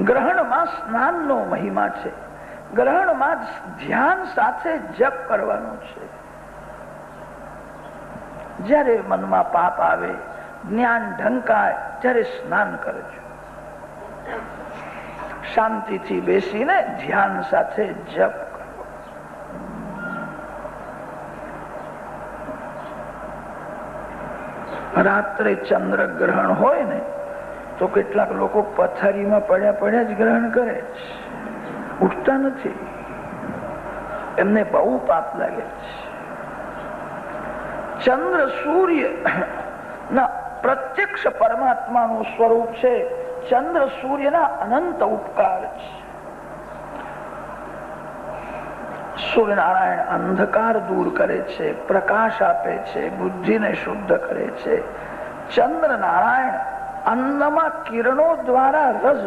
ગ્રહણમાં સ્નાનનો મહિમા છે. ગ્રહણમાં ધ્યાન સાથે જપ કરવાનો છે. જ્યારે મનમાં પાપ આવે, જ્ઞાન ઢંકાય, ત્યારે સ્નાન કરજો શાંતિથી બેસીને ધ્યાન સાથે જપ કરો. રાત્રે ચંદ્ર ગ્રહણ હોય ને તો કેટલાક લોકો પથારીમાં પડ્યા પડ્યા જ ગ્રહણ કરે છે. ઉઠતા નથી. એમને બહુ પાપ લાગે છે. ચંદ્ર સૂર્ય ના પ્રત્યક્ષ પરમાત્માનું સ્વરૂપ છે. ચંદ્ર સૂર્યના અનંત ઉપકાર છે. સૂર્યનારાયણ અંધકાર દૂર કરે છે, પ્રકાશ આપે છે, બુદ્ધિને શુદ્ધ કરે છે. ચંદ્ર નારાયણ અન્નમાં કિરણો દ્વારા રસ